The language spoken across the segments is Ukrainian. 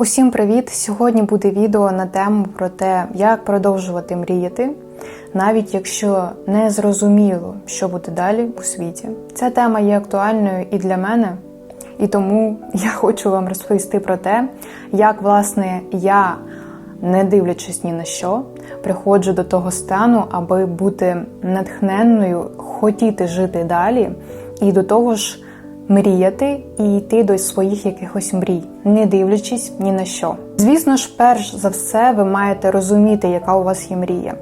Усім привіт! Сьогодні буде відео на тему про те, як продовжувати мріяти, навіть якщо не зрозуміло, що буде далі у світі. Ця тема є актуальною і для мене, і тому я хочу вам розповісти про те, як власне я, не дивлячись ні на що, приходжу до того стану, аби бути натхненною, хотіти жити далі, і до того ж мріяти і йти до своїх якихось мрій, не дивлячись ні на що. Звісно ж, перш за все, ви маєте розуміти, яка у вас є мрія.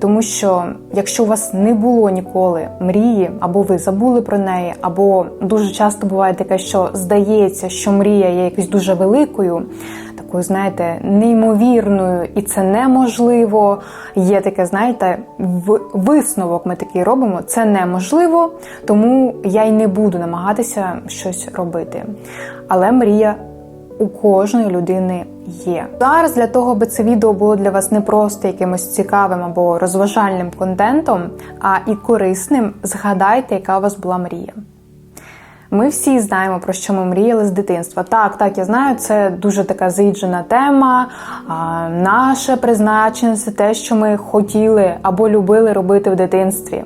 Тому що якщо у вас не було ніколи мрії, або ви забули про неї, або дуже часто буває таке, що здається, що мрія є якось дуже великою, такою, знаєте, неймовірною, і це неможливо. Є таке, знаєте, висновок ми такий робимо. Це неможливо, тому я й не буду намагатися щось робити. Але мрія у кожної людини є. Зараз для того, аби це відео було для вас не просто якимось цікавим або розважальним контентом, а і корисним, згадайте, яка у вас була мрія. Ми всі знаємо, про що ми мріяли з дитинства. Так, так, я знаю, це дуже така заїджена тема. А, наше призначення це те, що ми хотіли або любили робити в дитинстві.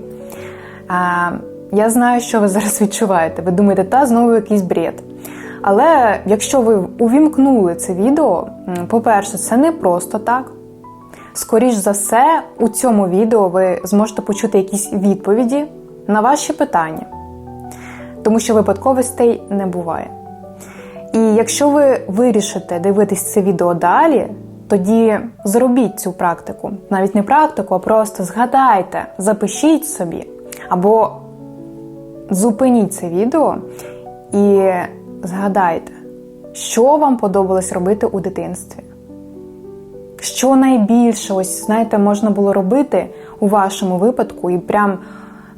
А, я знаю, що ви зараз відчуваєте. Ви думаєте, та знову якийсь бред. Але якщо ви увімкнули це відео, по-перше, це не просто так. Скоріш за все, у цьому відео ви зможете почути якісь відповіді на ваші питання тому що випадковостей не буває. І якщо ви вирішите дивитись це відео далі, тоді зробіть цю практику. Навіть не практику, а просто згадайте, запишіть собі, або зупиніть це відео і згадайте, що вам подобалось робити у дитинстві. Що найбільше, ось знаєте, можна було робити у вашому випадку і прям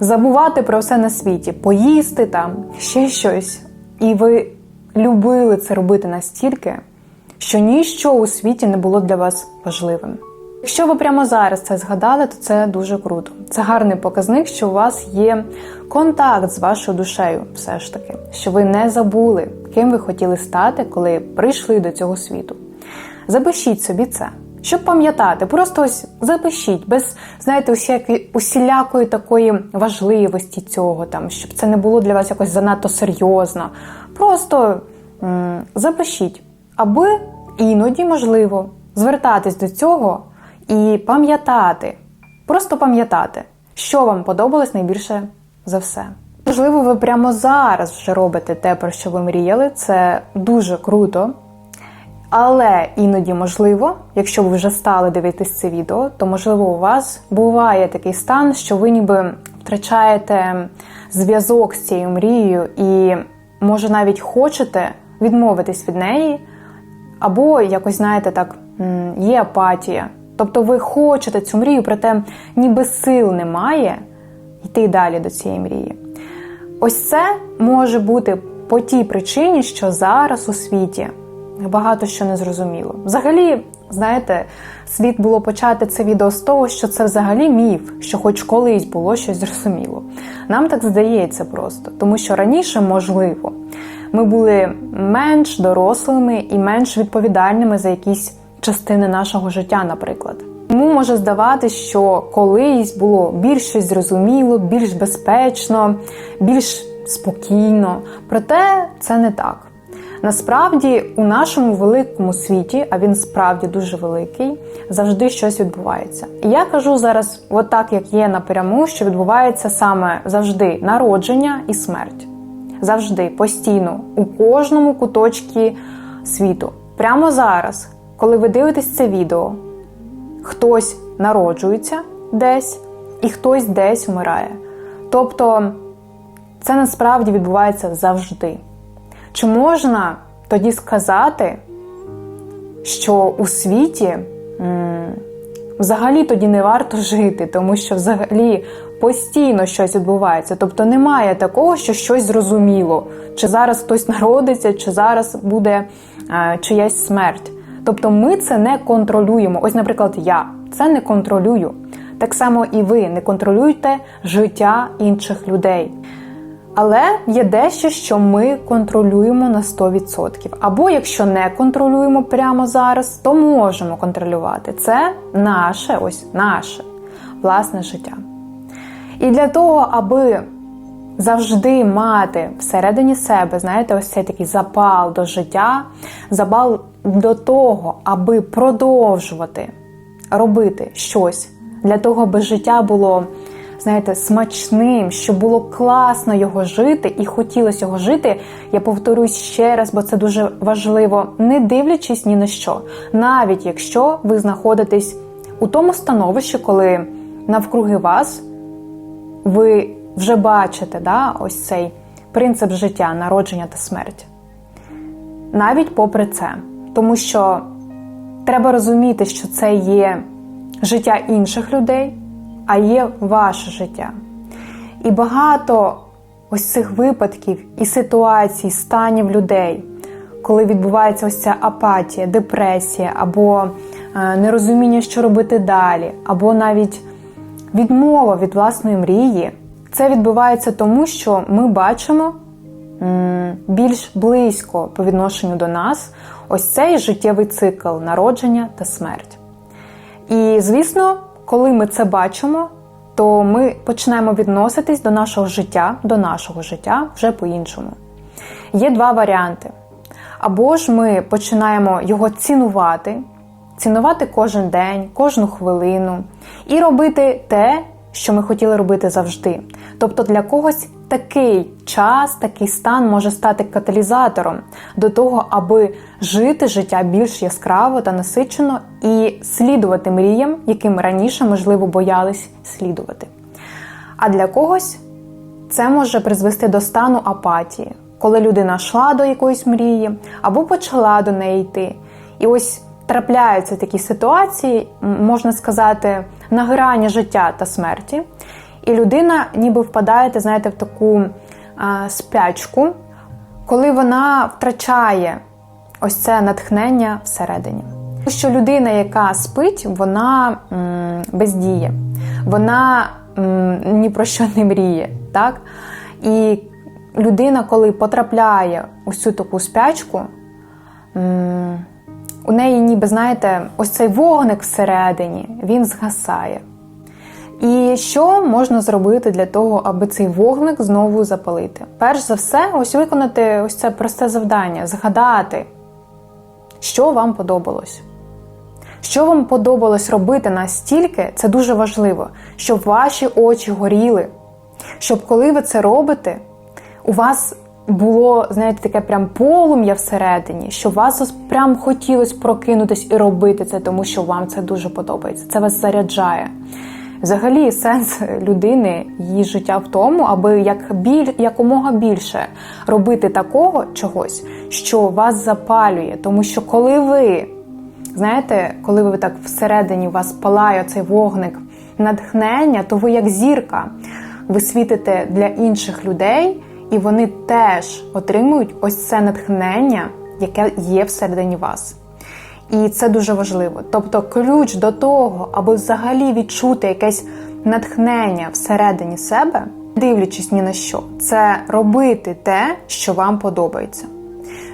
забувати про все на світі, поїсти там, ще щось. І ви любили це робити настільки, що ніщо у світі не було для вас важливим. Якщо ви прямо зараз це згадали, то це дуже круто. Це гарний показник, що у вас є контакт з вашою душею, все ж таки, що ви не забули, ким ви хотіли стати, коли прийшли до цього світу. Запишіть собі це. Щоб пам'ятати, просто ось запишіть, без знаєте, усіляки, усілякої такої важливості цього, там, щоб це не було для вас якось занадто серйозно. Просто м- запишіть, аби іноді можливо звертатись до цього і пам'ятати, просто пам'ятати, що вам подобалось найбільше за все. Можливо, ви прямо зараз вже робите те, про що ви мріяли. Це дуже круто. Але іноді можливо, якщо ви вже стали дивитись це відео, то можливо у вас буває такий стан, що ви ніби втрачаєте зв'язок з цією мрією, і може навіть хочете відмовитись від неї, або якось, знаєте, так, є апатія. Тобто ви хочете цю мрію, проте ніби сил немає йти далі до цієї мрії. Ось це може бути по тій причині, що зараз у світі багато що не зрозуміло. Взагалі, знаєте, слід було почати це відео з того, що це взагалі міф, що хоч колись було щось зрозуміло. Нам так здається просто, тому що раніше, можливо, ми були менш дорослими і менш відповідальними за якісь частини нашого життя, наприклад. Тому може здаватись, що колись було більш щось зрозуміло, більш безпечно, більш спокійно. Проте це не так. Насправді, у нашому великому світі, а він справді дуже великий, завжди щось відбувається. І я кажу зараз, отак як є напряму, що відбувається саме завжди народження і смерть. Завжди, постійно, у кожному куточці світу. Прямо зараз, коли ви дивитесь це відео, хтось народжується десь і хтось десь вмирає. Тобто це насправді відбувається завжди. Чи можна тоді сказати, що у світі взагалі тоді не варто жити, тому що взагалі постійно щось відбувається? Тобто немає такого, що щось зрозуміло, чи зараз хтось народиться, чи зараз буде е, чиясь смерть. Тобто ми це не контролюємо. Ось, наприклад, я це не контролюю. Так само і ви не контролюєте життя інших людей. Але є дещо, що ми контролюємо на 100%. Або якщо не контролюємо прямо зараз, то можемо контролювати. Це наше, ось наше власне життя. І для того, аби завжди мати всередині себе, знаєте, ось цей такий запал до життя, запал до того, аби продовжувати робити щось для того, аби життя було, знаєте, смачним, щоб було класно його жити і хотілося його жити. Я повторюсь ще раз, бо це дуже важливо, не дивлячись ні на що, навіть якщо ви знаходитесь у тому становищі, коли навкруги вас ви вже бачите да, ось цей принцип життя, народження та смерть. Навіть попри це. Тому що треба розуміти, що це є життя інших людей, а є ваше життя. І багато ось цих випадків і ситуацій, станів людей, коли відбувається ось ця апатія, депресія, або е, нерозуміння, що робити далі, або навіть відмова від власної мрії, це відбувається тому, що ми бачимо більш близько по відношенню до нас ось цей життєвий цикл народження та смерть. І, звісно, коли ми це бачимо, то ми почнемо відноситись до нашого життя, до нашого життя вже по-іншому. Є два варіанти. Або ж ми починаємо його цінувати, цінувати кожен день, кожну хвилину і робити те, що ми хотіли робити завжди. Тобто для когось такий час, такий стан може стати каталізатором до того, аби жити життя більш яскраво та насичено і слідувати мріям, яким раніше, можливо, боялись слідувати. А для когось це може призвести до стану апатії, коли людина йшла до якоїсь мрії або почала до неї йти. І ось трапляються такі ситуації, можна сказати, на грані життя та смерті. І людина ніби впадає, знаєте, в таку а, спячку, коли вона втрачає ось це натхнення всередині. Тому що людина, яка спить, вона м, бездіє, вона м, ні про що не мріє. так? І людина, коли потрапляє у цю таку спячку, м, у неї, ніби, знаєте, ось цей вогник всередині, він згасає. І що можна зробити для того, аби цей вогник знову запалити? Перш за все, ось виконати ось це просте завдання, згадати, що вам подобалось. Що вам подобалось робити настільки, це дуже важливо, щоб ваші очі горіли, щоб коли ви це робите, у вас було, знаєте, таке прям полум'я всередині, що вас прям хотілося прокинутись і робити це, тому що вам це дуже подобається. Це вас заряджає. Взагалі, сенс людини, її життя в тому, аби як біль, якомога більше робити такого чогось, що вас запалює. Тому що коли ви, знаєте, коли ви так всередині вас палає цей вогник натхнення, то ви як зірка, ви світите для інших людей, і вони теж отримують ось це натхнення, яке є всередині вас. І це дуже важливо. Тобто, ключ до того, аби взагалі відчути якесь натхнення всередині себе, дивлячись ні на що, це робити те, що вам подобається.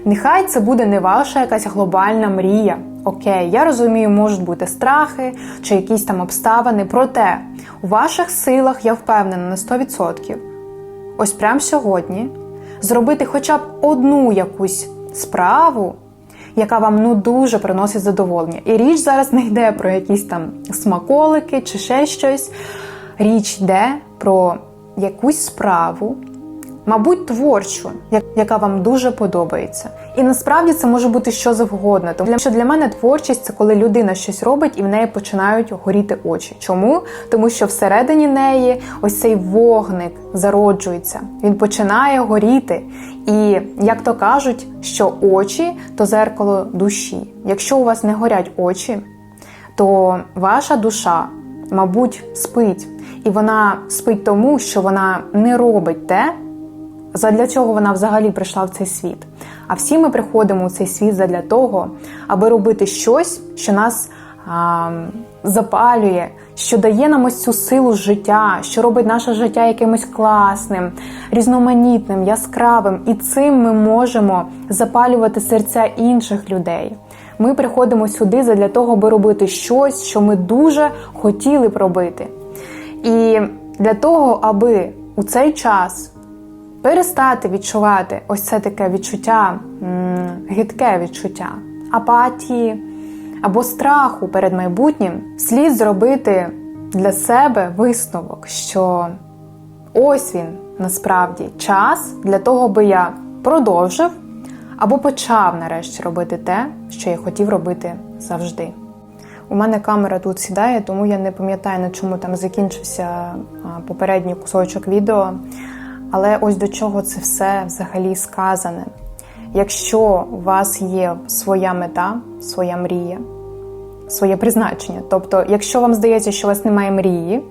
Нехай це буде не ваша якась глобальна мрія. Окей, я розумію, можуть бути страхи чи якісь там обставини. Проте у ваших силах я впевнена на 100%. Ось прямо сьогодні зробити хоча б одну якусь справу, яка вам ну дуже приносить задоволення. І річ зараз не йде про якісь там смаколики чи ще щось. Річ йде про якусь справу, мабуть, творчу, яка вам дуже подобається. І насправді це може бути що завгодно. Тому що для мене творчість це коли людина щось робить і в неї починають горіти очі. Чому? Тому що всередині неї ось цей вогник зароджується, він починає горіти. І як то кажуть, що очі то зеркало душі. Якщо у вас не горять очі, то ваша душа, мабуть, спить. І вона спить тому, що вона не робить те, задля чого вона взагалі прийшла в цей світ. А всі ми приходимо у цей світ задля того, аби робити щось, що нас а, запалює, що дає нам ось цю силу життя, що робить наше життя якимось класним, різноманітним, яскравим. І цим ми можемо запалювати серця інших людей. Ми приходимо сюди для того, аби робити щось, що ми дуже хотіли б робити. І для того, аби у цей час перестати відчувати ось це таке відчуття, гидке відчуття апатії або страху перед майбутнім, слід зробити для себе висновок, що ось він насправді час для того, аби я продовжив або почав нарешті робити те, що я хотів робити завжди. У мене камера тут сідає, тому я не пам'ятаю, на чому там закінчився попередній кусочок відео. Але ось до чого це все взагалі сказане. Якщо у вас є своя мета, своя мрія, своє призначення, тобто, якщо вам здається, що у вас немає мрії,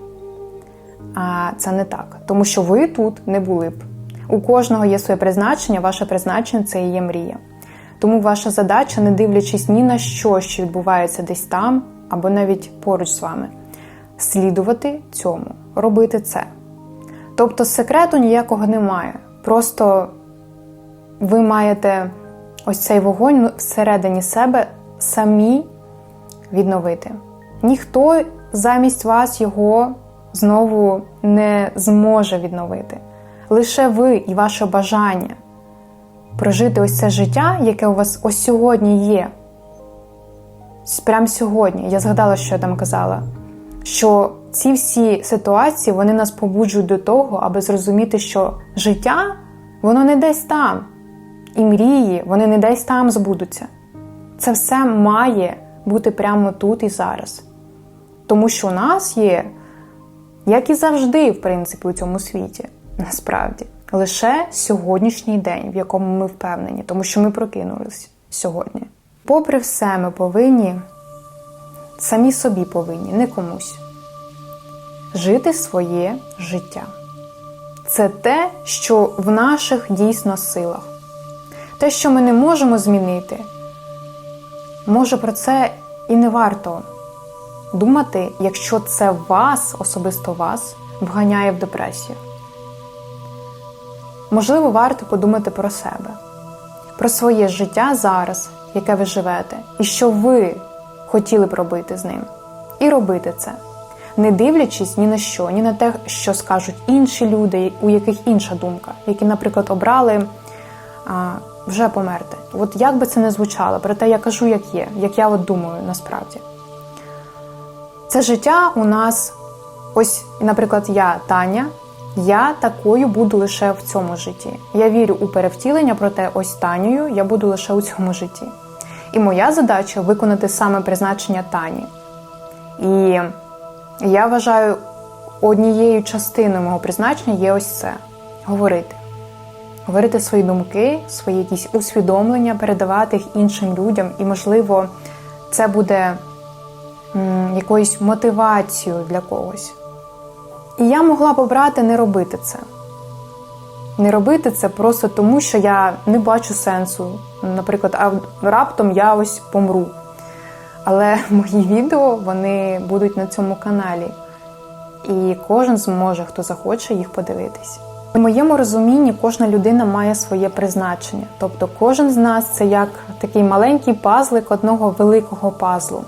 це не так, тому що ви тут не були б. У кожного є своє призначення, ваше призначення це і є мрія. Тому ваша задача, не дивлячись ні на що, що відбувається десь там, або навіть поруч з вами, слідувати цьому, робити це. Тобто секрету ніякого немає. Просто ви маєте ось цей вогонь всередині себе самі відновити. Ніхто замість вас його знову не зможе відновити. Лише ви і ваше бажання прожити ось це життя, яке у вас ось сьогодні є. Прямо сьогодні. Я згадала, що я там казала, що ці всі ситуації вони нас побуджують до того, аби зрозуміти, що життя воно не десь там, і мрії вони не десь там збудуться. Це все має бути прямо тут і зараз. Тому що у нас є, як і завжди, в принципі, у цьому світі, насправді, лише сьогоднішній день, в якому ми впевнені, тому що ми прокинулись сьогодні. Попри все, ми повинні, самі собі повинні, не комусь, жити своє життя. Це те, що в наших дійсно силах. Те, що ми не можемо змінити, може про це і не варто думати, якщо це вас, особисто вас, вганяє в депресію. Можливо, варто подумати про себе, про своє життя зараз, яке ви живете, і що ви хотіли б робити з ним. І робити це, не дивлячись ні на що, ні на те, що скажуть інші люди, у яких інша думка, які, наприклад, обрали а, вже померти. От як би це не звучало, проте я кажу, як є, як я от думаю насправді. Це життя у нас, ось, наприклад, я, Таня, я такою буду лише в цьому житті. Я вірю у перевтілення, проте ось Танею я буду лише у цьому житті. І моя задача виконати саме призначення Тані. І я вважаю, однією частиною мого призначення є ось це говорити. Говорити свої думки, свої якісь усвідомлення, передавати їх іншим людям, і, можливо, це буде якоюсь мотивацією для когось. І я могла б обрати не робити це. Не робити це просто тому, що я не бачу сенсу. Наприклад, а раптом я ось помру. Але мої відео вони будуть на цьому каналі. І кожен зможе, хто захоче їх подивитись. У моєму розумінні кожна людина має своє призначення. Тобто кожен з нас це як такий маленький пазлик одного великого пазлу.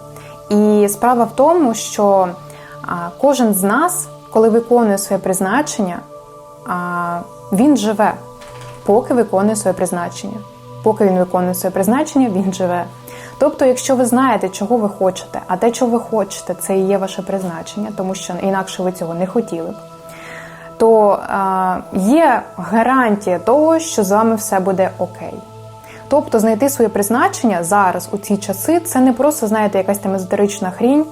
І справа в тому, що кожен з нас, коли виконує своє призначення, він живе, поки виконує своє призначення. Поки він виконує своє призначення, він живе. Тобто, якщо ви знаєте, чого ви хочете, а те, чого ви хочете, це і є ваше призначення, тому що інакше ви цього не хотіли б, то є гарантія того, що з вами все буде окей. Тобто знайти своє призначення зараз у ці часи це не просто, знаєте, якась там езотерична хрінь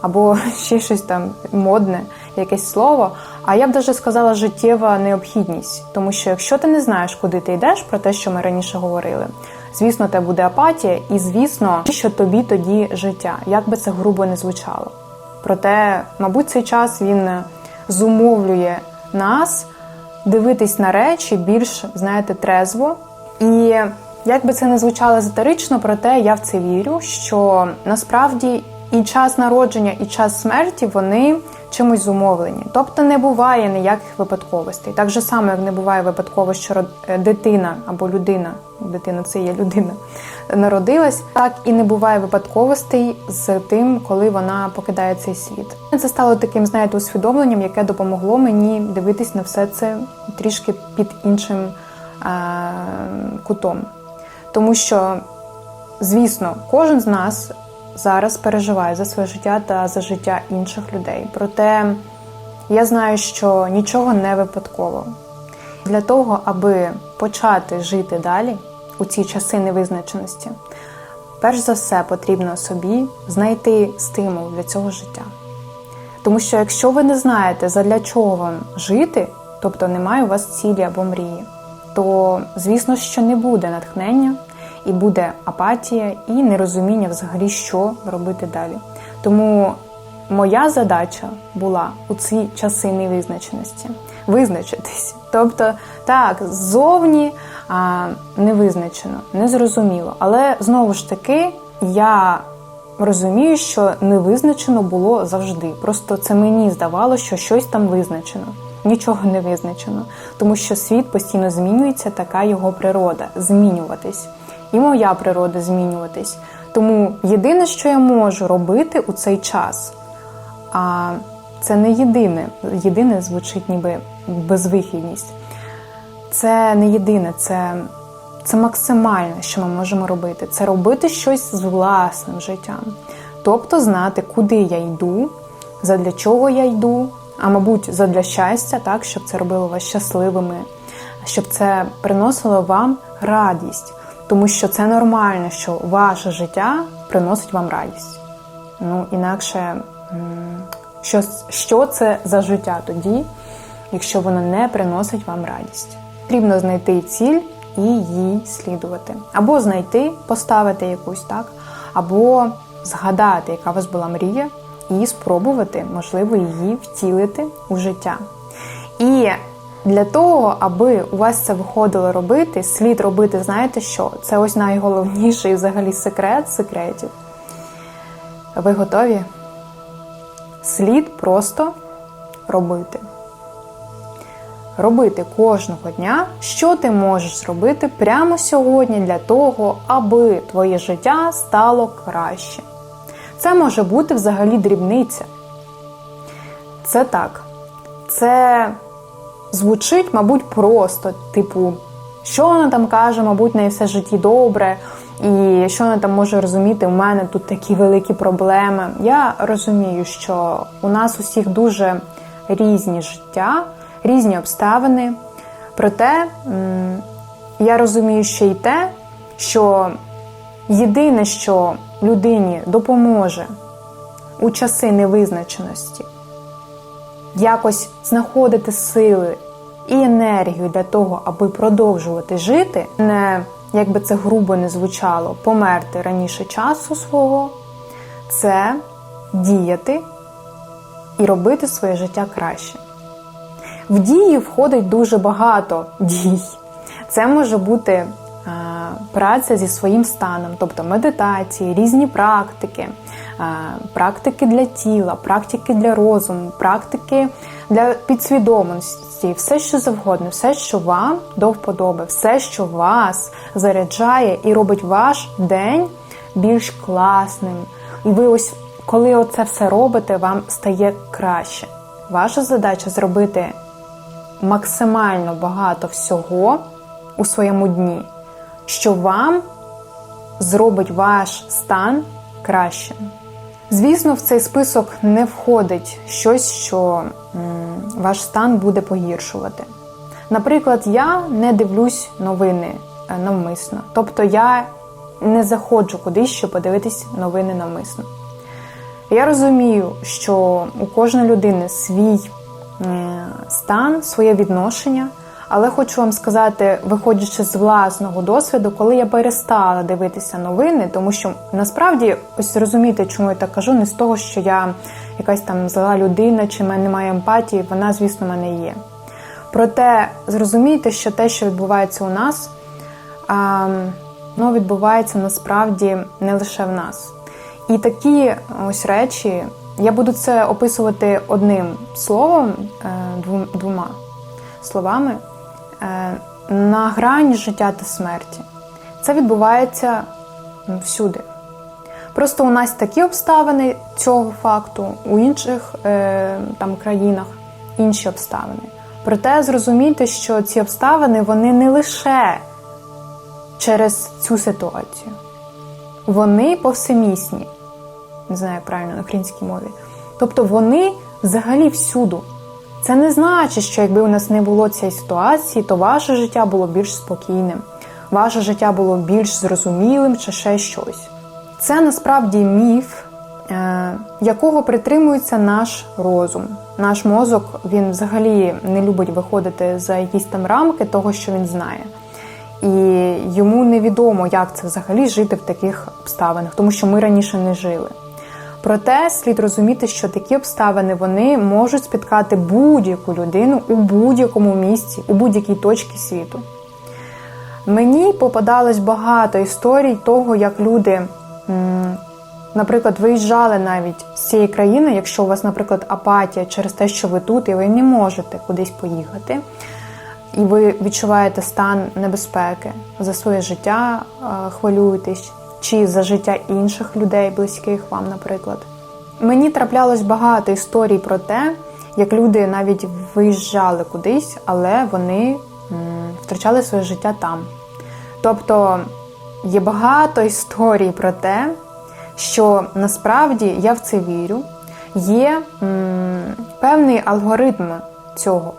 або ще щось там модне, якесь слово. А я б даже сказала життєва необхідність, тому що якщо ти не знаєш, куди ти йдеш, про те, що ми раніше говорили, звісно, тебе буде апатія, і звісно, що тобі тоді життя, як би це грубо не звучало. Проте, мабуть, цей час він зумовлює нас дивитись на речі більш, знаєте, трезво. І як би це не звучало езотерично, проте я в це вірю, що насправді І час народження, і час смерті вони чимось зумовлені. Тобто не буває ніяких випадковостей. Так же само, як не буває випадково, що е, дитина або людина, дитина це є людина, народилась, так і не буває випадковостей з тим, коли вона покидає цей світ. Це стало таким, знаєте, усвідомленням, яке допомогло мені дивитись на все це трішки під іншим е- кутом. Тому що, звісно, кожен з нас зараз переживає за своє життя та за життя інших людей. Проте я знаю, що нічого не випадково. Для того, аби почати жити далі у ці часи невизначеності, перш за все потрібно собі знайти стимул для цього життя. Тому що якщо ви не знаєте, задля чого вам жити, тобто немає у вас цілі або мрії, то звісно, що не буде натхнення, і буде апатія і нерозуміння взагалі, що робити далі. Тому моя задача була у ці часи невизначеності визначитись. Тобто, так, ззовні а, не визначено, не. Але знову ж таки, я розумію, що не визначено було завжди. Просто це мені здавалося, що щось там визначено. Нічого не визначено, тому що світ постійно змінюється, така його природа змінюватись. І моя природа змінюватись. Тому єдине, що я можу робити у цей час, а це не єдине. Єдине звучить ніби безвихідність. Це не єдине, це, це максимальне, що ми можемо робити. Це робити щось з власним життям. Тобто знати, куди я йду, задля чого я йду, а мабуть, задля щастя, так, щоб це робило вас щасливими, щоб це приносило вам радість. Тому що це нормально, що ваше життя приносить вам радість. Ну, інакше, що, що це за життя тоді, якщо воно не приносить вам радість? Потрібно знайти ціль і їй слідувати. Або знайти, поставити якусь так, або згадати, яка у вас була мрія, і спробувати, можливо, її втілити у життя. І для того, аби у вас це виходило робити, слід робити, знаєте що? Це ось найголовніший взагалі секрет секретів. Ви готові? Слід просто робити. Робити кожного дня, що ти можеш зробити прямо сьогодні для того, аби твоє життя стало краще. Це може бути взагалі дрібниця. Це так. Це звучить, мабуть, просто, типу, що вона там каже, мабуть, не все в житті добре, і що вона там може розуміти, у мене тут такі великі проблеми. Я розумію, що у нас усіх дуже різні життя, різні обставини. Проте я розумію ще й те, що єдине, що людині допоможе у часи невизначеності, якось знаходити сили і енергію для того, аби продовжувати жити, не як це грубо не звучало, померти раніше часу свого, це діяти і робити своє життя краще. В дії входить дуже багато дій. Це може бути е, праця зі своїм станом, тобто медитації, різні практики, практики для тіла, практики для розуму, практики для підсвідомості, все, що завгодно, все, що вам до вподоби, все, що вас заряджає і робить ваш день більш класним. І ви ось, коли оце все робите, вам стає краще. Ваша задача зробити максимально багато всього у своєму дні, що вам зробить ваш стан кращим. Звісно, в цей список не входить щось, що ваш стан буде погіршувати. Наприклад, я не дивлюсь новини е, навмисно, тобто я не заходжу кудись, щоб подивитись новини навмисно. Я розумію, що у кожної людини свій стан, своє відношення, але хочу вам сказати, виходячи з власного досвіду, коли я перестала дивитися новини, тому що насправді ось розумієте, чому я так кажу, не з того, що я якась там зла людина, чи в мене немає емпатії, вона, звісно, в мене є. Проте зрозумійте, що те, що відбувається у нас, ну, відбувається насправді не лише в нас. І такі ось речі, я буду це описувати одним словом, е, двома словами, на грані життя та смерті. Це відбувається всюди. Просто у нас такі обставини цього факту, у інших е, там країнах інші обставини. Проте зрозумійте, що ці обставини вони не лише через цю ситуацію, вони повсемісні. Не знаю як правильно на українській мові. Тобто вони взагалі всюду. Це не значить, що якби у нас не було цієї ситуації, то ваше життя було більш спокійним, ваше життя було більш зрозумілим чи ще щось. Це насправді міф, е, якого притримується наш розум. Наш мозок він взагалі не любить виходити за якісь там рамки того, що він знає. І йому невідомо, як це взагалі жити в таких обставинах, тому що ми раніше не жили. Проте слід розуміти, що такі обставини вони можуть спіткати будь-яку людину у будь-якому місці, у будь-якій точці світу. Мені попадалось багато історій того, як люди, наприклад, виїжджали навіть з цієї країни, якщо у вас, наприклад, апатія через те, що ви тут, і ви не можете кудись поїхати, і ви відчуваєте стан небезпеки за своє життя, е, хвилюєтесь, чи за життя інших людей, близьких вам, наприклад. Мені траплялось багато історій про те, як люди навіть виїжджали кудись, але вони втрачали своє життя там. Тобто є багато історій про те, що насправді я в це вірю, є м, певний алгоритм цього.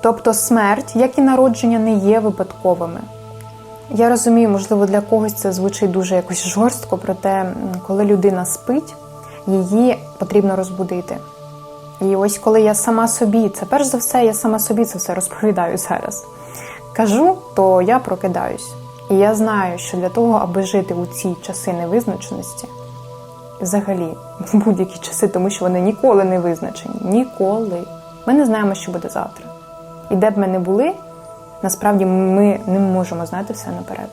Тобто смерть, як і народження, не є випадковими. Я розумію, можливо, для когось це звучить дуже якось жорстко, проте, коли людина спить, її потрібно розбудити. І ось коли я сама собі, це перш за все, я сама собі це все розповідаю зараз. Кажу, то я прокидаюсь. І я знаю, що для того, аби жити у ці часи невизначеності, взагалі, будь-які часи, тому що вони ніколи не визначені. Ніколи. Ми не знаємо, що буде завтра. І де б ми не були, насправді ми не можемо знати все наперед.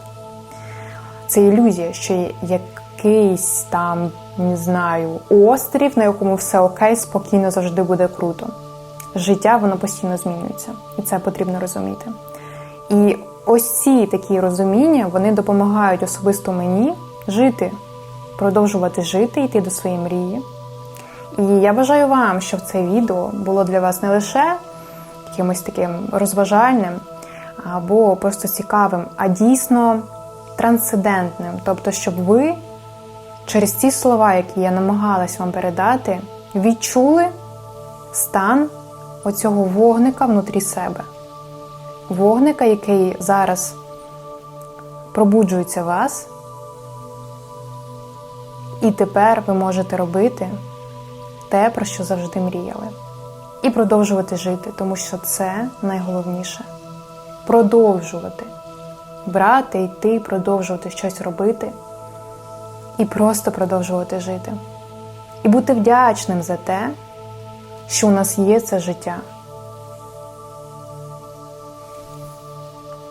Це ілюзія, що якийсь там, не знаю, острів, на якому все окей, спокійно завжди буде круто. Життя воно постійно змінюється, і це потрібно розуміти. І ось ці такі розуміння вони допомагають особисто мені жити, продовжувати жити, йти до своєї мрії. І я бажаю вам, щоб це відео було для вас не лише якимось таким розважальним або просто цікавим, а дійсно трансцендентним. Тобто, щоб ви через ці слова, які я намагалась вам передати, відчули стан оцього вогника внутрі себе. Вогника, який зараз пробуджується вас, і тепер ви можете робити те, про що завжди мріяли. І продовжувати жити, тому що це найголовніше. Продовжувати. Брати, йти, продовжувати щось робити і просто продовжувати жити. І бути вдячним за те, що у нас є це життя,